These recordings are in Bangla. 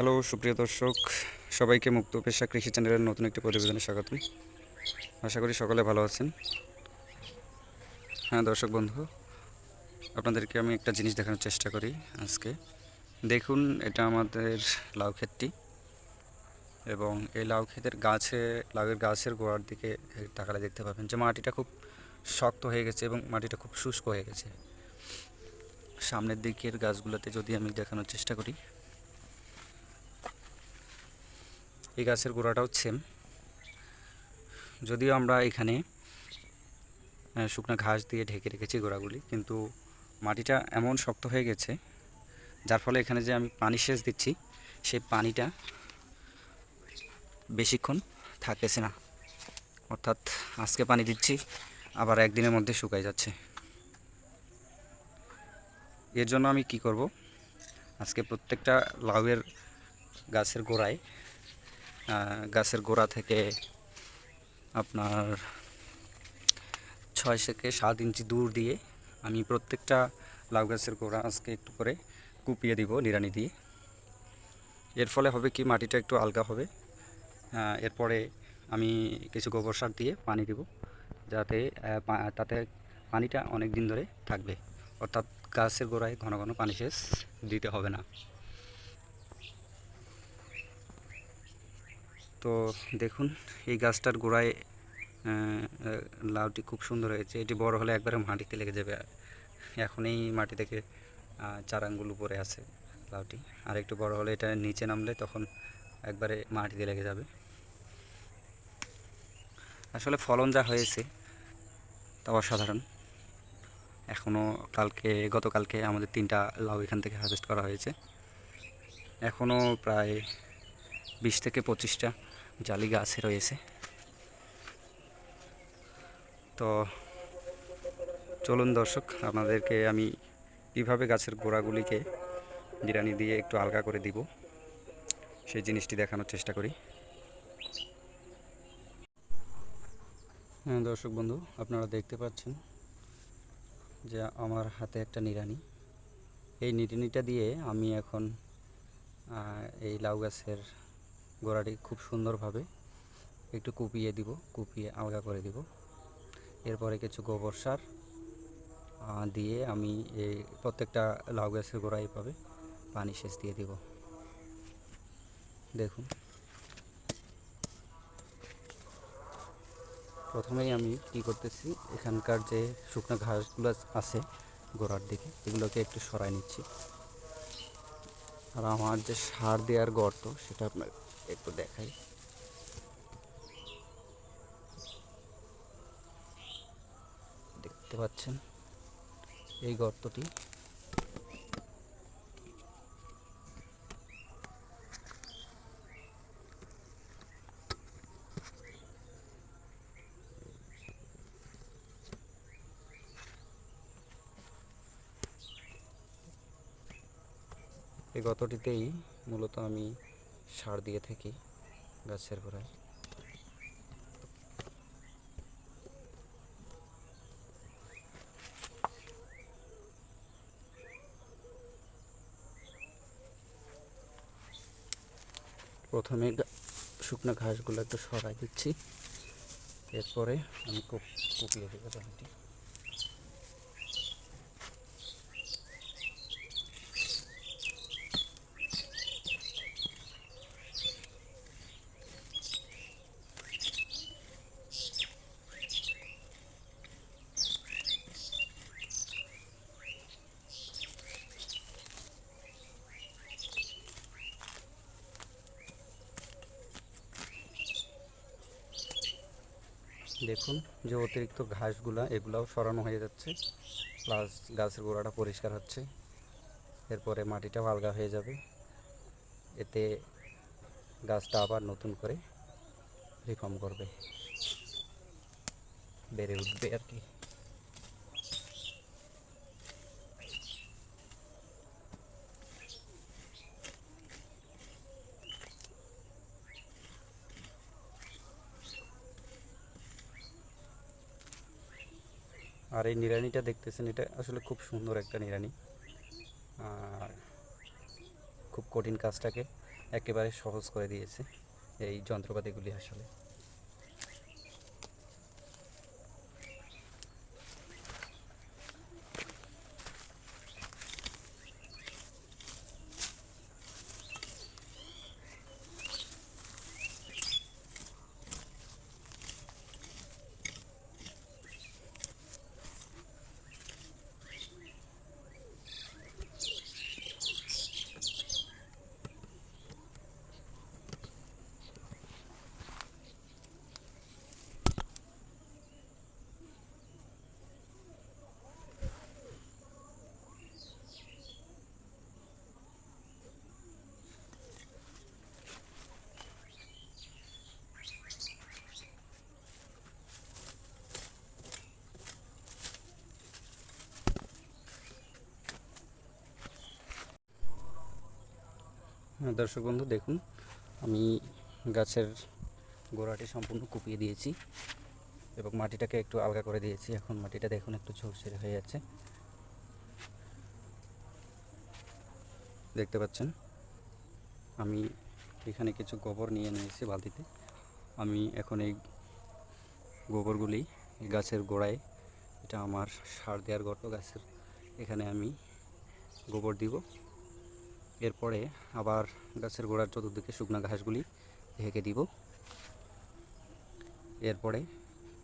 হ্যালো সুপ্রিয় দর্শক। সবাইকে মুক্ত পেশা কৃষি চ্যানেলের নতুন একটি প্রতিবেদনে স্বাগতম। আশা করি সকলে ভালো আছেন। হ্যাঁ দর্শক বন্ধু, আপনাদেরকে আমি একটা জিনিস দেখানোর চেষ্টা করি আজকে। দেখুন, এটা আমাদের লাউ ক্ষেতটি এবং এই লাউ ক্ষেতের গাছে, লাউয়ের গাছের গোড়ার দিকে তাকালে দেখতে পাবেন যে মাটিটা খুব শক্ত হয়ে গেছে এবং মাটিটা খুব শুষ্ক হয়ে গেছে। সামনের দিকের গাছগুলোতে যদি আমি দেখানোর চেষ্টা করি এই গাছের গোড়াটাও সেম। যদিও আমরা এখানে শুকনো ঘাস দিয়ে ঢেকে রেখেছি গোড়াগুলি, কিন্তু মাটিটা এমন শক্ত হয়ে গেছে, যার ফলে এখানে যে আমি পানি সেচ দিচ্ছি, সেই পানিটা বেশিক্ষণ থাকতেছে না। অর্থাৎ আজকে পানি দিচ্ছি, আবার একদিনের মধ্যে শুকাই যাচ্ছে। এর জন্য আমি কি করব? আজকে প্রত্যেকটা লাউয়ের গাছের গোড়ায় গাছের গোড়া থেকে আপনার ছয় থেকে সাত ইঞ্চি দূর দিয়ে আমি প্রত্যেকটা লাউ গাছের গোড়া আজকে একটু করে কুপিয়ে দিব নিড়ানি দিয়ে। এর ফলে হবে কি, মাটিটা একটু আলগা হবে। এরপরে আমি কিছু গোবর সার দিয়ে পানি দিব, যাতে তাতে পানিটা অনেক দিন ধরে থাকবে। অর্থাৎ গাছের গোড়ায় ঘন ঘন পানি সেচ দিতে হবে না। তো দেখুন, এই গাছটার গোড়ায় লাউটি খুব সুন্দর হয়েছে। এটি বড় হলে একবারে মাটিতে লেগে যাবে। এখন এই মাটি থেকে চার আঙ্গুল উপরে আছে লাউটি। আর একটু বড় হলে এটা নিচে নামলে তখন একবারে মাটিতে লেগে যাবে। আসলে ফলন যা হয়েছে, তা অসাধারণ। এখনও কালকে, গতকালকে আমাদের তিনটা লাউ এখান থেকে হারভেস্ট করা হয়েছে। এখনও প্রায় বিশ থেকে পঁচিশটা জালি গাছে রয়েছে। তো চলুন দর্শক আপনাদেরকে আমি কীভাবে গাছের গোড়াগুলিকে জিরানি দিয়ে একটু আলগা করে দিব, সেই জিনিসটি দেখানোর চেষ্টা করি। হ্যাঁ দর্শক বন্ধু, আপনারা দেখতে পাচ্ছেন যে আমার হাতে একটা নিড়ানি। এই নিড়ানিটা দিয়ে আমি এখন এই লাউ গাছের গোড়াটি খুব সুন্দরভাবে একটু কুপিয়ে দিব, কুপিয়ে আলগা করে দিব। এরপরে কিছু গোবর সার দিয়ে আমি এই প্রত্যেকটা লাউ গাছের গোড়া এইভাবে পানি সেচ দিয়ে দিব। দেখুন। প্রথমেই আমি কি করতেছি, এখানকার যে শুকনো ঘাসগুলো আছে গোড়ার দিকে, এগুলোকে একটু সরাই নিচ্ছি। আর আমার যে সার দেওয়ার গর্ত, সেটা আপনার একটু দেখাই। দেখতে পাচ্ছেন এই গর্তটি। এই গর্তটিতেই মূলত আমি সার দিয়ে থাকি গাছের গোড়ায়। প্রথমে শুকনো ঘাসগুলো একটু সরাই দিচ্ছি। এরপরে আমি কুপ- কুপিয়ে দেবো জমিটি দেখুন যে অতিরিক্ত ঘাসগুলো এগুলাও সরানো হয়ে যাচ্ছে। প্লাস গাছের গোড়াটা পরিষ্কার হচ্ছে। এরপরে মাটিটাও আলগা হয়ে যাবে। এতে গাছটা আবার নতুন করে রিফর্ম করবে। বেড়ে উঠবে আর কি। আর এই নিরানিটা দেখতেছেন, এটা আসলে খুব সুন্দর একটা নিরানি আর খুব কঠিন কাজটাকে একেবারে সহজ করে দিয়েছে এই যন্ত্রপাতিগুলি আসলে। দর্শক বন্ধু, দেখুন, আমি গাছের গোড়াটি সম্পূর্ণ কুপিয়ে দিয়েছি এবং মাটিটাকে একটু আলগা করে দিয়েছি। এখন মাটিটা দেখুন, একটু ঝরঝরে হয়ে যাচ্ছে। দেখতে পাচ্ছেন, আমি এখানে কিছু গোবর নিয়ে নিয়েছি বালতিতে। আমি এখন এই গোবরগুলি গাছের গোড়ায়, এটা আমার সার দেওয়ার গর্ত, গাছের এখানে আমি গোবর দিব। এরপরে আবার গাছের গোড়ার চতুর্দিকে শুকনো ঘাসগুলি ঢেকে দিব। এরপরে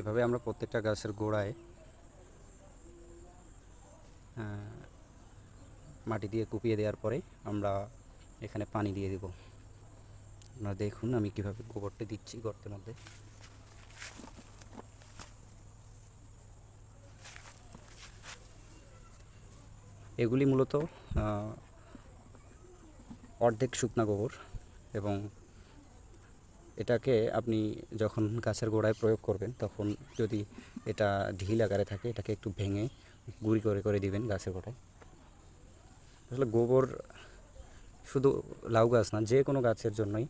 এভাবে আমরা প্রত্যেকটা গাছের গোড়ায় মাটি দিয়ে কুপিয়ে দেওয়ার পরে আমরা এখানে পানি দিয়ে দিব। আপনারা দেখুন আমি কীভাবে গোবরটা দিচ্ছি গর্তের মধ্যে। এগুলি মূলত অর্ধেক শুকনা গোবর এবং এটাকে আপনি যখন গাছের গোড়ায় প্রয়োগ করবেন, তখন যদি এটা ঢিল আকারে থাকে, এটাকে একটু ভেঙে গুঁড়ি করে করে দিবেন গাছের গোড়ায়। আসলে গোবর শুধু লাউ গাছ না, যে কোনো গাছের জন্যই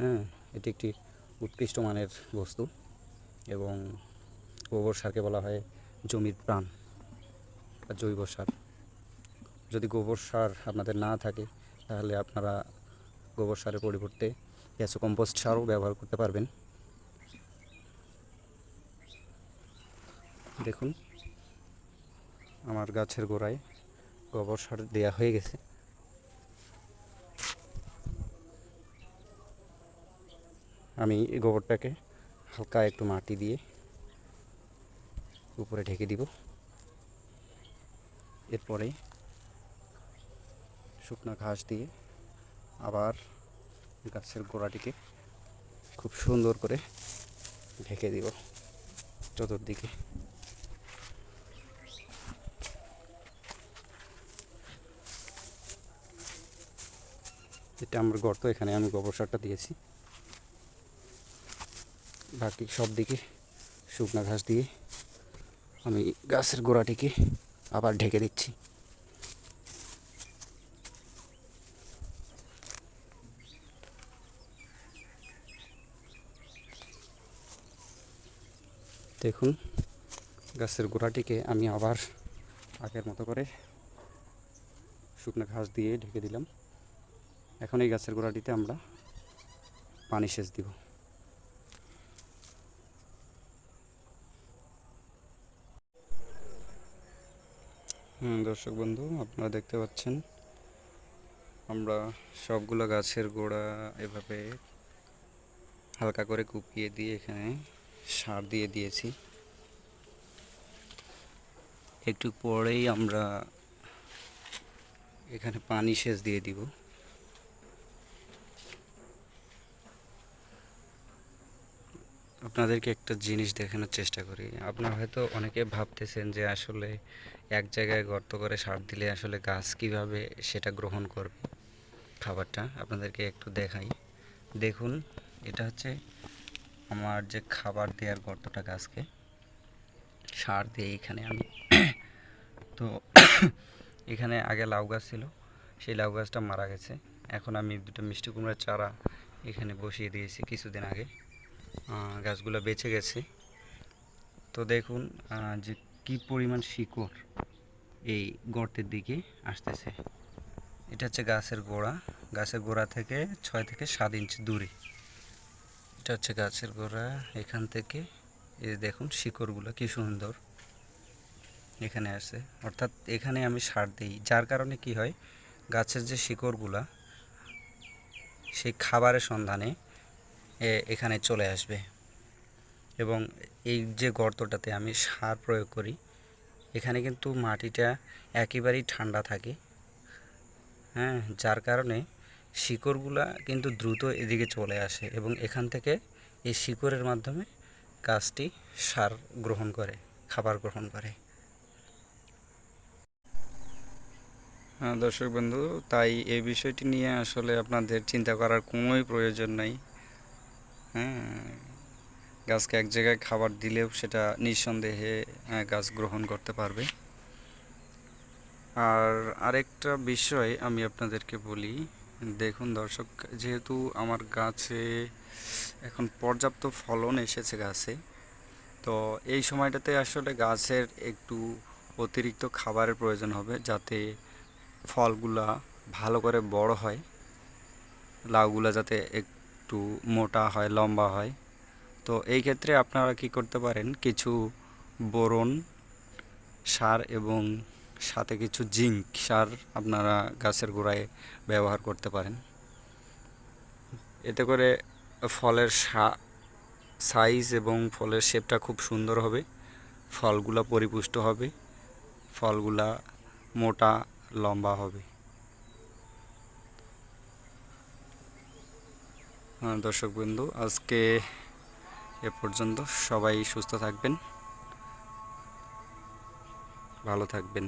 হ্যাঁ এটি একটি উৎকৃষ্ট মানের বস্তু এবং গোবর সারকে বলা হয় জমির প্রাণ বা জৈব সার। যদি গোবর সার আপনাদের না থাকে তাহলে আপনারা গোবর সারের পরিবর্তে গ্যাসো কম্পোস্ট সারও ব্যবহার করতে পারবেন। দেখুন, আমার গাছের গোড়ায় গোবর সার দেওয়া হয়ে গেছে। আমি এই গোবরটাকে হালকা একটু মাটি দিয়ে উপরে ঢেকে দিব। এরপরে শুকনো ঘাস দিয়ে আবার গাছের গোড়াটিকে খুব সুন্দর করে ঢেকে দিব চতুর্দিকে। এটা আমার গর্ত, এখানে আমি গোবর সারটা দিয়েছি। বাকি সব দিকে শুকনো ঘাস দিয়ে আমি গাছের গোড়াটিকে আবার ঢেকে দিচ্ছি। দেখুন, গাছের গোড়াটিকে আমি আবার আগের মতো করে শুকনো ঘাস দিয়ে ঢেকে দিলাম। এখন এই গাছের গোড়াটিতে আমরা পানি সেচ দিব। দর্শক বন্ধু, আপনারা দেখতে পাচ্ছেন, আমরা সবগুলো গাছের গোড়া এভাবে হালকা করে কুপিয়ে দিয়ে এখানে সার দিয়ে দিয়েছি। একটু পরেই আমরা এখানে পানি সেচ দিয়ে দিব। আপনাদেরকে একটা জিনিস দেখানোর চেষ্টা করি। আপনারা হয়তো অনেকে ভাবতেছেন যে আসলে এক জায়গায় গর্ত করে সার দিলে আসলে গাছ কীভাবে সেটা গ্রহণ করবে। খাবারটা আপনাদেরকে একটু দেখাই। দেখুন, এটা হচ্ছে আমার যে খাবার দেওয়ার গর্তটা গাছকে, সার দিয়ে এখানে আমি তো এখানে আগে লাউ গাছ ছিল, সেই লাউ গাছটা মারা গেছে। এখন আমি দুটো মিষ্টি কুমড়ার চারা এখানে বসিয়ে দিয়েছি কিছুদিন আগে। গাছগুলো বেঁচে গেছে। তো দেখুন যে কি পরিমাণ শিকড় এই গর্তের দিকে আসতেছে। এটা হচ্ছে গাছের গোড়া। গাছের গোড়া থেকে ছয় থেকে সাত ইঞ্চি দূরে। এটা হচ্ছে গাছের গোড়া, এখান থেকে এই দেখুন শিকড়গুলো কি সুন্দর। এখানে আছে, অর্থাৎ এখানে আমি সার দিই, যার কারণে কি হয়, গাছের যে শিকড়গুলা, সেই খাবারের সন্ধানে এখানে চলে আসবে। এবং এই যে গর্তটাতে আমি সার প্রয়োগ করি, এখানে কিন্তু মাটিটা একেবারেই ঠান্ডা থাকে। হ্যাঁ যার কারণে শিকড়গুলা কিন্তু দ্রুত এদিকে চলে আসে এবং এখান থেকে এই শিকড়ের মাধ্যমে গাছটি সার গ্রহণ করে, খাবার গ্রহণ করে। হ্যাঁ দর্শক বন্ধু, তাই এই বিষয়টি নিয়ে আসলে আপনাদের চিন্তা করার কোনোই প্রয়োজন নাই। হ্যাঁ গাছকে এক জায়গায় খাবার দিলেও সেটা নিঃসন্দেহে গাছ গ্রহণ করতে পারবে। আর আরেকটা বিষয় আমি আপনাদেরকে বলি দেখুন দর্শক, যেহেতু আমার গাছে এখন পর্যাপ্ত ফলন এসেছে গাছে, তো এই সময়টাতে আসলে গাছের একটু অতিরিক্ত খাবারের প্রয়োজন হবে যাতে ফলগুলা ভালো করে বড় হয়, লাউগুলা যাতে একটু মোটা হয়, লম্বা হয়। তো এই ক্ষেত্রে আপনারা কি করতে পারেন, কিছু বোরন, সার এবং সাথে কিছু জিঙ্ক সার আপনারা গাছের গোড়ায় ব্যবহার করতে পারেন। এতে করে ফলের সাইজ এবং ফলের শেপটা খুব সুন্দর হবে। ফলগুলা পরিপুষ্ট হবে। ফলগুলা মোটা লম্বা হবে। হ্যাঁ, দর্শক বন্ধু আজকে এ পর্যন্ত। সবাই সুস্থ থাকবেন। ভালো থাকবেন।